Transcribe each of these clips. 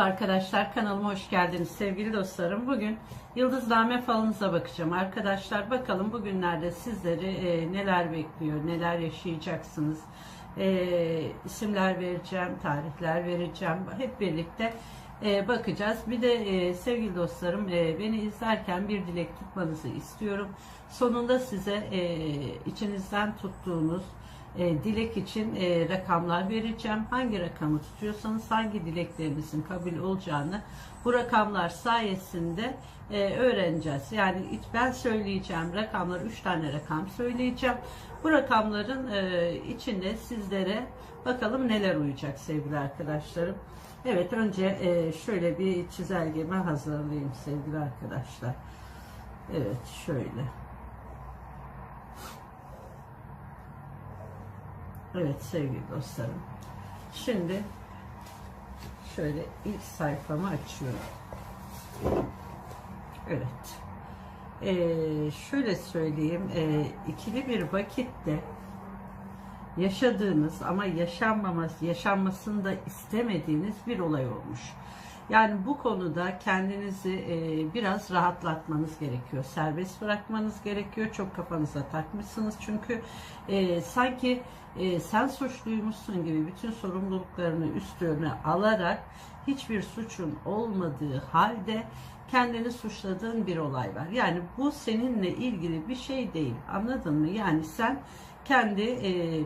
Arkadaşlar kanalıma hoş geldiniz sevgili dostlarım. Bugün yıldızname falınıza bakacağım. Arkadaşlar bakalım bugünlerde sizleri e, neler bekliyor, neler yaşayacaksınız. E, isimler vereceğim, tarihler vereceğim. Hep birlikte e, bakacağız. Bir de e, sevgili dostlarım e, beni izlerken bir dilek tutmanızı istiyorum. Sonunda size e, içinizden tuttuğunuz e, dilek için e, rakamlar vereceğim. Hangi rakamı tutuyorsanız hangi dileklerinizin kabul olacağını bu rakamlar sayesinde e, öğreneceğiz. Yani ben söyleyeceğim rakamlar 3 tane rakam söyleyeceğim. Bu rakamların e, içinde sizlere bakalım neler uyacak sevgili arkadaşlarım. Evet önce e, şöyle bir çizelgeme hazırlayayım sevgili arkadaşlar. Evet şöyle. Evet sevgili dostlarım. Şimdi şöyle ilk sayfamı açıyorum. Evet. Ee, şöyle söyleyeyim. E, ikili bir vakitte yaşadığınız ama yaşanmaması, yaşanmasını da istemediğiniz bir olay olmuş. Yani bu konuda kendinizi e, biraz rahatlatmanız gerekiyor. Serbest bırakmanız gerekiyor. Çok kafanıza takmışsınız. Çünkü e, sanki e, sen suçluymuşsun gibi bütün sorumluluklarını üstüne alarak hiçbir suçun olmadığı halde kendini suçladığın bir olay var. Yani bu seninle ilgili bir şey değil. Anladın mı? Yani sen kendi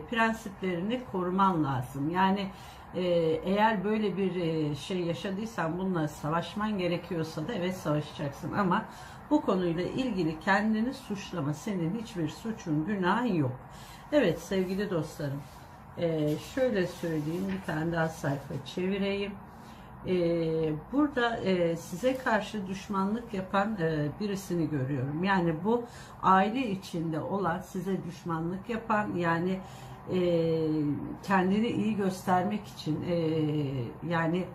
prensiplerini koruman lazım. Yani e, eğer böyle bir e, şey yaşadıysan bununla savaşman gerekiyorsa da evet savaşacaksın ama bu konuyla ilgili kendini suçlama. Senin hiçbir suçun, günahın yok. Evet sevgili dostlarım. E, şöyle söyleyeyim bir tane daha sayfa çevireyim. Ee, burada e, size karşı düşmanlık yapan e, birisini görüyorum. Yani bu aile içinde olan size düşmanlık yapan yani e, kendini iyi göstermek için e, yani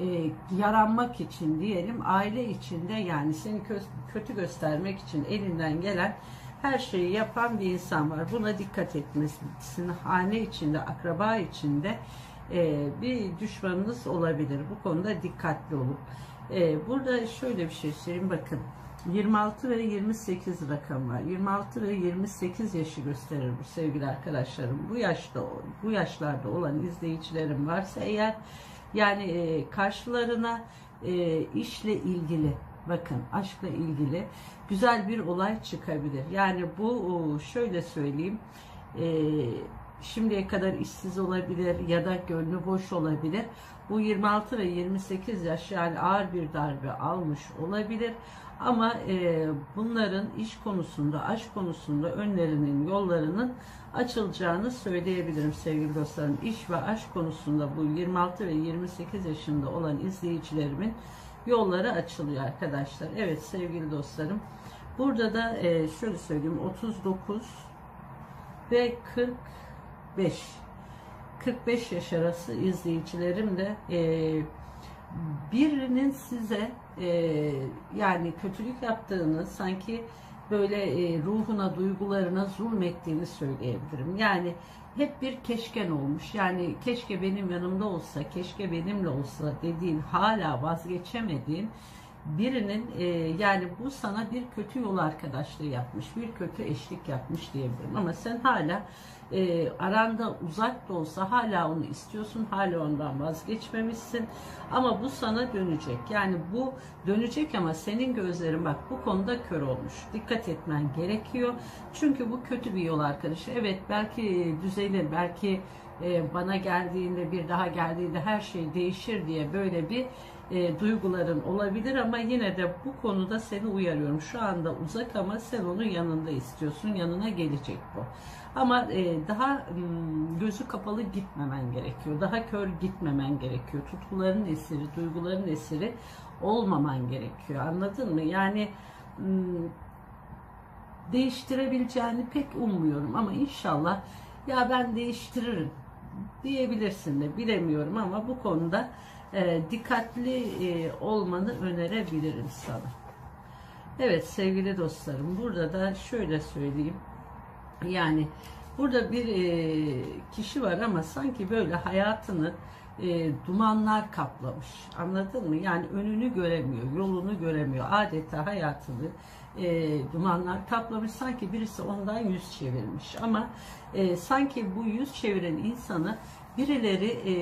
e, yaranmak için diyelim aile içinde yani seni kö kötü göstermek için elinden gelen her şeyi yapan bir insan var. Buna dikkat etmelisin. Hane içinde, akraba içinde e, bir düşmanınız olabilir. Bu konuda dikkatli olun. E, burada şöyle bir şey söyleyeyim. Bakın 26 ve 28 rakam var. 26 ve 28 yaşı gösterir bu sevgili arkadaşlarım. Bu yaşta bu yaşlarda olan izleyicilerim varsa eğer yani e, karşılarına e, işle ilgili bakın aşkla ilgili güzel bir olay çıkabilir. Yani bu şöyle söyleyeyim. E, şimdiye kadar işsiz olabilir ya da gönlü boş olabilir. Bu 26 ve 28 yaş yani ağır bir darbe almış olabilir. Ama e, bunların iş konusunda, aşk konusunda önlerinin, yollarının açılacağını söyleyebilirim sevgili dostlarım. İş ve aşk konusunda bu 26 ve 28 yaşında olan izleyicilerimin yolları açılıyor arkadaşlar. Evet sevgili dostlarım. Burada da e, şöyle söyleyeyim 39 ve 45 45 yaş arası izleyicilerim de e, birinin size e, yani kötülük yaptığını sanki böyle e, ruhuna, duygularına zulmettiğini söyleyebilirim. Yani hep bir keşken olmuş. Yani keşke benim yanımda olsa, keşke benimle olsa dediğin, hala vazgeçemediğin birinin e, yani bu sana bir kötü yol arkadaşlığı yapmış, bir kötü eşlik yapmış diyebilirim. Ama sen hala e, aranda uzak da olsa hala onu istiyorsun, hala ondan vazgeçmemişsin. Ama bu sana dönecek. Yani bu dönecek ama senin gözlerin bak bu konuda kör olmuş. Dikkat etmen gerekiyor. Çünkü bu kötü bir yol arkadaşı. Evet belki düzelir, belki e, bana geldiğinde bir daha geldiğinde her şey değişir diye böyle bir e, duyguların olabilir ama yine de bu konuda seni uyarıyorum. Şu anda uzak ama sen onun yanında istiyorsun. Yanına gelecek bu. Ama e, daha gözü kapalı gitmemen gerekiyor. Daha kör gitmemen gerekiyor. Tutkuların esiri, duyguların esiri olmaman gerekiyor. Anladın mı? Yani değiştirebileceğini pek ummuyorum ama inşallah ya ben değiştiririm diyebilirsin de bilemiyorum ama bu konuda e, dikkatli e, olmanı önerebilirim sana. Evet sevgili dostlarım burada da şöyle söyleyeyim. Yani burada bir e, kişi var ama sanki böyle hayatını e, dumanlar kaplamış. Anladın mı? Yani önünü göremiyor, yolunu göremiyor. Adeta hayatını e, dumanlar kaplamış. Sanki birisi ondan yüz çevirmiş. Ama e, sanki bu yüz çeviren insanı birileri e,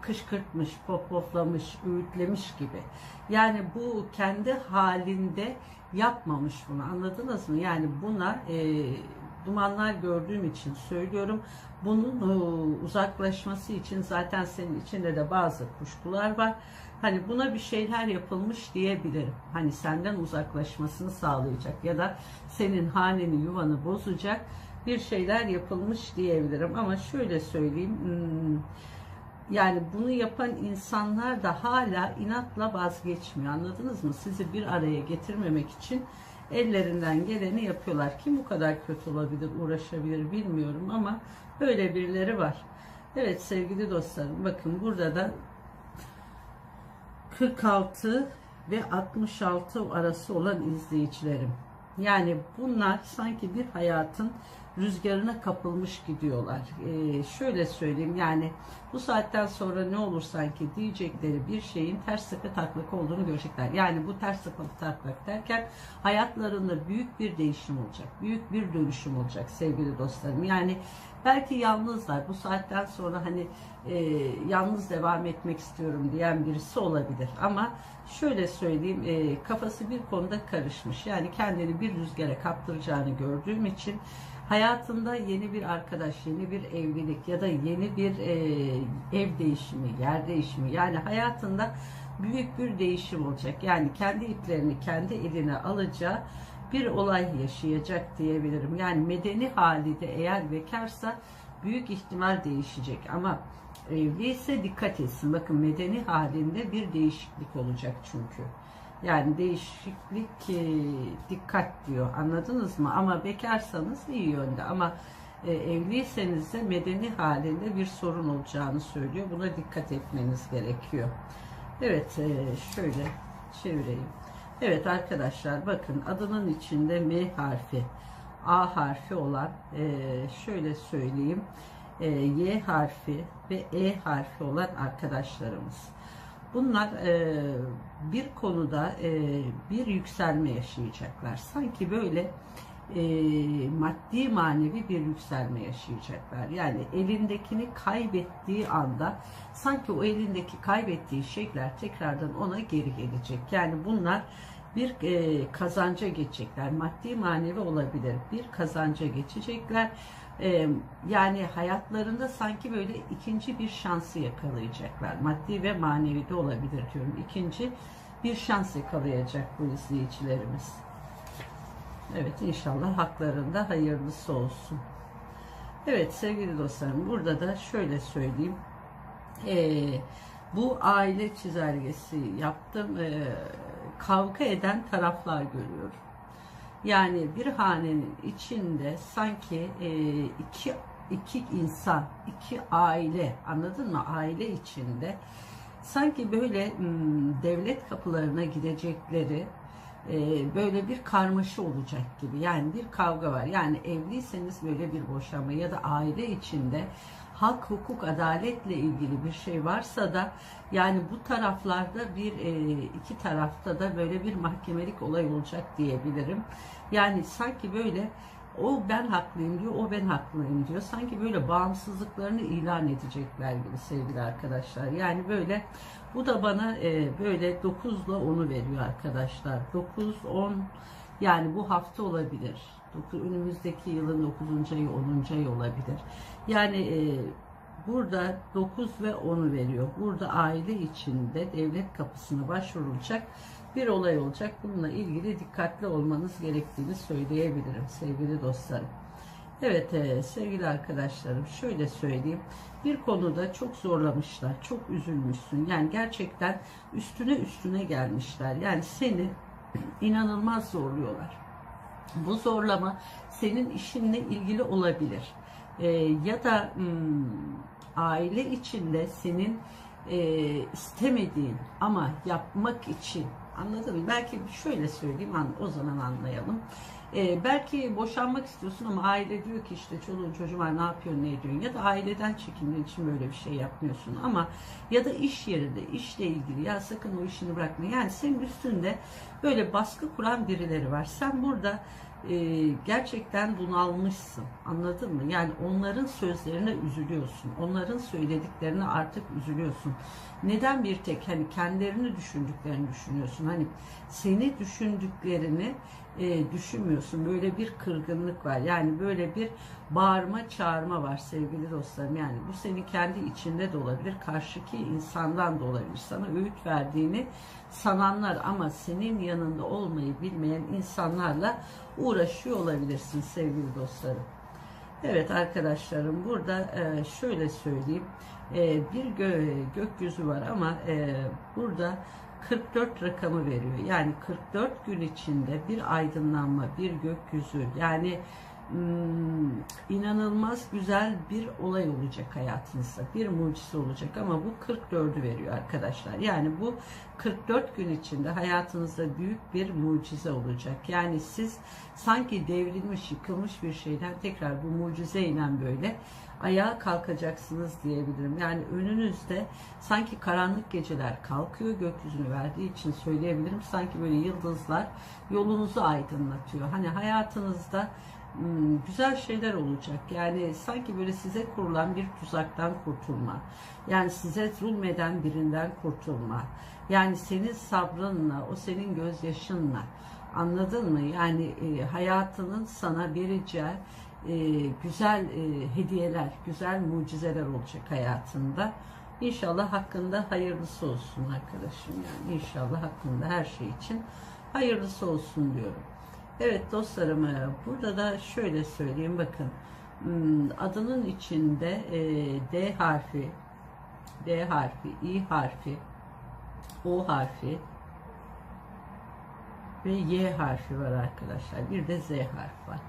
kışkırtmış, popoplamış, öğütlemiş gibi. Yani bu kendi halinde yapmamış bunu anladınız mı? Yani buna e, dumanlar gördüğüm için söylüyorum. Bunun e, uzaklaşması için zaten senin içinde de bazı kuşkular var. Hani buna bir şeyler yapılmış diyebilirim. Hani senden uzaklaşmasını sağlayacak ya da senin haneni yuvanı bozacak bir şeyler yapılmış diyebilirim. Ama şöyle söyleyeyim. Hmm, yani bunu yapan insanlar da hala inatla vazgeçmiyor. Anladınız mı? Sizi bir araya getirmemek için ellerinden geleni yapıyorlar. Kim bu kadar kötü olabilir, uğraşabilir bilmiyorum ama böyle birileri var. Evet sevgili dostlarım bakın burada da 46 ve 66 arası olan izleyicilerim. Yani bunlar sanki bir hayatın rüzgarına kapılmış gidiyorlar. Ee, şöyle söyleyeyim yani bu saatten sonra ne olur sanki diyecekleri bir şeyin ters tepe taklak olduğunu görecekler. Yani bu ters tepe taklak derken hayatlarında büyük bir değişim olacak. Büyük bir dönüşüm olacak sevgili dostlarım. Yani belki yalnızlar. Bu saatten sonra hani e, yalnız devam etmek istiyorum diyen birisi olabilir. Ama şöyle söyleyeyim e, kafası bir konuda karışmış. Yani kendini bir rüzgara kaptıracağını gördüğüm için hayatında yeni bir arkadaş, yeni bir evlilik ya da yeni bir e, ev değişimi, yer değişimi yani hayatında büyük bir değişim olacak. Yani kendi iplerini kendi eline alacağı bir olay yaşayacak diyebilirim. Yani medeni hali de eğer bekarsa büyük ihtimal değişecek ama evliyse dikkat etsin. Bakın medeni halinde bir değişiklik olacak çünkü. Yani değişiklik e, dikkat diyor. Anladınız mı? Ama bekarsanız iyi yönde ama e, evliyseniz de medeni halinde bir sorun olacağını söylüyor. Buna dikkat etmeniz gerekiyor. Evet e, şöyle çevireyim. Evet arkadaşlar bakın adının içinde M harfi, A harfi olan e, şöyle söyleyeyim e, Y harfi ve E harfi olan arkadaşlarımız. Bunlar e, bir konuda e, bir yükselme yaşayacaklar. Sanki böyle e, maddi manevi bir yükselme yaşayacaklar. Yani elindekini kaybettiği anda sanki o elindeki kaybettiği şeyler tekrardan ona geri gelecek. Yani bunlar bir e, kazanca geçecekler. Maddi manevi olabilir. Bir kazanca geçecekler. E, yani hayatlarında sanki böyle ikinci bir şansı yakalayacaklar. Maddi ve manevi de olabilir diyorum. İkinci bir şans yakalayacak bu izleyicilerimiz. Evet inşallah haklarında hayırlısı olsun. Evet sevgili dostlarım burada da şöyle söyleyeyim. Ee, bu aile çizelgesi yaptım. Ee, kavga eden taraflar görüyorum. Yani bir hanenin içinde sanki e, iki iki insan, iki aile, anladın mı? Aile içinde sanki böyle devlet kapılarına gidecekleri e, böyle bir karmaşa olacak gibi. Yani bir kavga var. Yani evliyseniz böyle bir boşanma ya da aile içinde hak, hukuk, adaletle ilgili bir şey varsa da yani bu taraflarda bir e, iki tarafta da böyle bir mahkemelik olay olacak diyebilirim. Yani sanki böyle o ben haklıyım diyor, o ben haklıyım diyor. Sanki böyle bağımsızlıklarını ilan edecekler gibi sevgili arkadaşlar. Yani böyle bu da bana e, böyle 9 ile 10'u veriyor arkadaşlar. 9, 10 yani bu hafta olabilir. Önümüzdeki yılın 9. ayı 10. ayı olabilir. Yani e, burada 9 ve 10'u veriyor. Burada aile içinde devlet kapısına başvurulacak bir olay olacak. Bununla ilgili dikkatli olmanız gerektiğini söyleyebilirim sevgili dostlarım. Evet e, sevgili arkadaşlarım şöyle söyleyeyim. Bir konuda çok zorlamışlar, çok üzülmüşsün. Yani gerçekten üstüne üstüne gelmişler. Yani seni inanılmaz zorluyorlar. Bu zorlama senin işinle ilgili olabilir. E, ya da hmm, aile içinde senin e, istemediğin ama yapmak için Anladın mı? Belki şöyle söyleyeyim o zaman anlayalım. Ee, belki boşanmak istiyorsun ama aile diyor ki işte çoluğun çocuğun var ne yapıyorsun ne ediyorsun ya da aileden çekindiğin için böyle bir şey yapmıyorsun ama ya da iş yerinde işle ilgili ya sakın o işini bırakma yani senin üstünde böyle baskı kuran birileri var sen burada e, gerçekten bunalmışsın. Anladın mı? Yani onların sözlerine üzülüyorsun. Onların söylediklerine artık üzülüyorsun. Neden bir tek hani kendilerini düşündüklerini düşünüyorsun? Hani seni düşündüklerini e, düşünmüyorsun. Böyle bir kırgınlık var. Yani böyle bir bağırma çağırma var sevgili dostlarım. Yani bu senin kendi içinde de olabilir. Karşıki insandan da olabilir. Sana öğüt verdiğini sananlar ama senin yanında olmayı bilmeyen insanlarla uğraşıyor olabilirsin sevgili dostlarım. Evet arkadaşlarım burada e, şöyle söyleyeyim. E, bir gö- gökyüzü var ama e, burada 44 rakamı veriyor. Yani 44 gün içinde bir aydınlanma, bir gökyüzü yani inanılmaz güzel bir olay olacak hayatınızda. Bir mucize olacak ama bu 44'ü veriyor arkadaşlar. Yani bu 44 gün içinde hayatınızda büyük bir mucize olacak. Yani siz sanki devrilmiş, yıkılmış bir şeyden tekrar bu mucizeyle böyle ayağa kalkacaksınız diyebilirim. Yani önünüzde sanki karanlık geceler kalkıyor gökyüzünü verdiği için söyleyebilirim. Sanki böyle yıldızlar yolunuzu aydınlatıyor. Hani hayatınızda hmm, güzel şeyler olacak. Yani sanki böyle size kurulan bir tuzaktan kurtulma. Yani size zulmeden birinden kurtulma. Yani senin sabrınla, o senin gözyaşınla. Anladın mı? Yani e, hayatının sana vereceği e, güzel e, hediyeler, güzel mucizeler olacak hayatında. İnşallah hakkında hayırlısı olsun arkadaşım. Yani inşallah hakkında her şey için hayırlısı olsun diyorum. Evet dostlarım e, burada da şöyle söyleyeyim bakın hmm, adının içinde e, D harfi, D harfi, İ harfi, O harfi ve Y harfi var arkadaşlar. Bir de Z harfi var.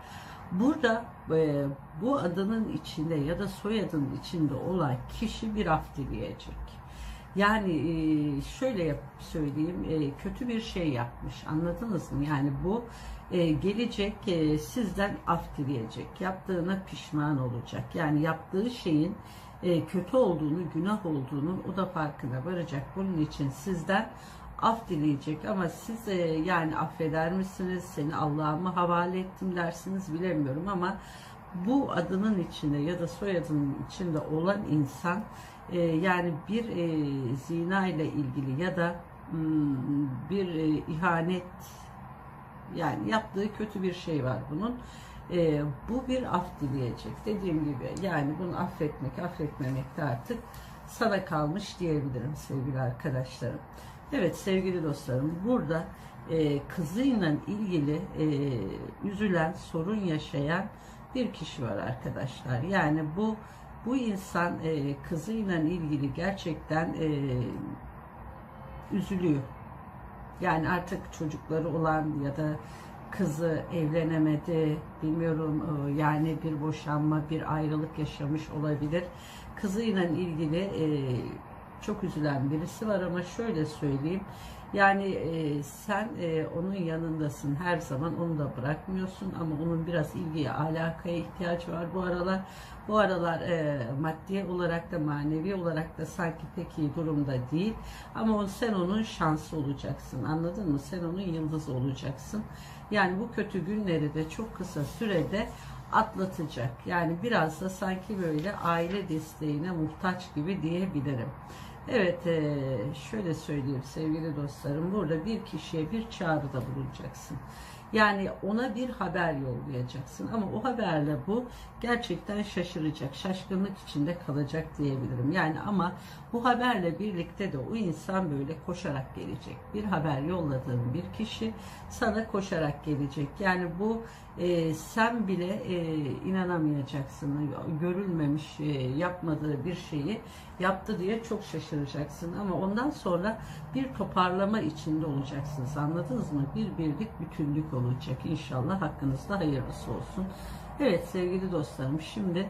Burada e, bu adının içinde ya da soyadının içinde olan kişi bir af dileyecek. Yani e, şöyle söyleyeyim, e, kötü bir şey yapmış. Anladınız mı? Yani bu e, gelecek sizden af dileyecek. Yaptığına pişman olacak. Yani yaptığı şeyin kötü olduğunu, günah olduğunu o da farkına varacak. Bunun için sizden af dileyecek ama siz yani affeder misiniz? Seni Allah'a mı havale ettim dersiniz bilemiyorum ama bu adının içinde ya da soyadının içinde olan insan e, yani bir e, zina ile ilgili ya da hmm, bir e, ihanet yani yaptığı kötü bir şey var bunun. E, bu bir af dileyecek. Dediğim gibi yani bunu affetmek, affetmemek de artık sana kalmış diyebilirim sevgili arkadaşlarım. Evet sevgili dostlarım burada e, kızıyla ilgili e, üzülen, sorun yaşayan bir kişi var arkadaşlar. Yani bu bu insan e, kızıyla ilgili gerçekten e, üzülüyor. Yani artık çocukları olan ya da kızı evlenemedi, bilmiyorum e, yani bir boşanma, bir ayrılık yaşamış olabilir. Kızıyla ilgili e, çok üzülen birisi var ama şöyle söyleyeyim. Yani e, sen e, onun yanındasın her zaman onu da bırakmıyorsun ama onun biraz ilgiye alakaya ihtiyacı var bu aralar. Bu aralar e, maddi olarak da manevi olarak da sanki pek iyi durumda değil. Ama o, sen onun şansı olacaksın anladın mı? Sen onun yıldızı olacaksın. Yani bu kötü günleri de çok kısa sürede atlatacak. Yani biraz da sanki böyle aile desteğine muhtaç gibi diyebilirim. Evet, e, şöyle söyleyeyim sevgili dostlarım. Burada bir kişiye bir çağrıda bulunacaksın. Yani ona bir haber yollayacaksın. Ama o haberle bu gerçekten şaşıracak, şaşkınlık içinde kalacak diyebilirim. Yani ama bu haberle birlikte de o insan böyle koşarak gelecek. Bir haber yolladığın bir kişi sana koşarak gelecek. Yani bu e, sen bile e, inanamayacaksın. Görülmemiş, e, yapmadığı bir şeyi yaptı diye çok şaşıracaksın. Ama ondan sonra bir toparlama içinde olacaksınız. Anladınız mı? Bir birlik, bütünlük olacak. İnşallah hakkınızda hayırlısı olsun. Evet sevgili dostlarım şimdi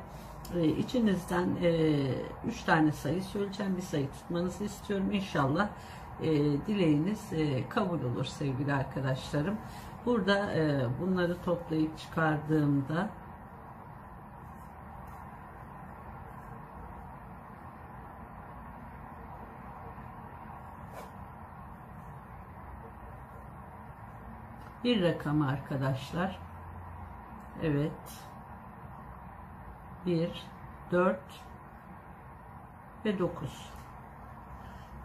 e, içinizden e, üç tane sayı söyleyeceğim. Bir sayı tutmanızı istiyorum. İnşallah e, dileğiniz e, kabul olur sevgili arkadaşlarım. Burada e, bunları toplayıp çıkardığımda bir rakam arkadaşlar. Evet. 1 4 ve 9.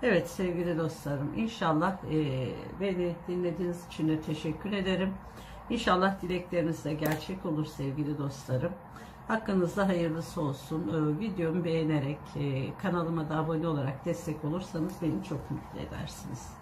Evet sevgili dostlarım inşallah e, beni dinlediğiniz için de teşekkür ederim. İnşallah dilekleriniz de gerçek olur sevgili dostlarım. Hakkınızda hayırlısı olsun. E, videomu beğenerek e, kanalıma da abone olarak destek olursanız beni çok mutlu edersiniz.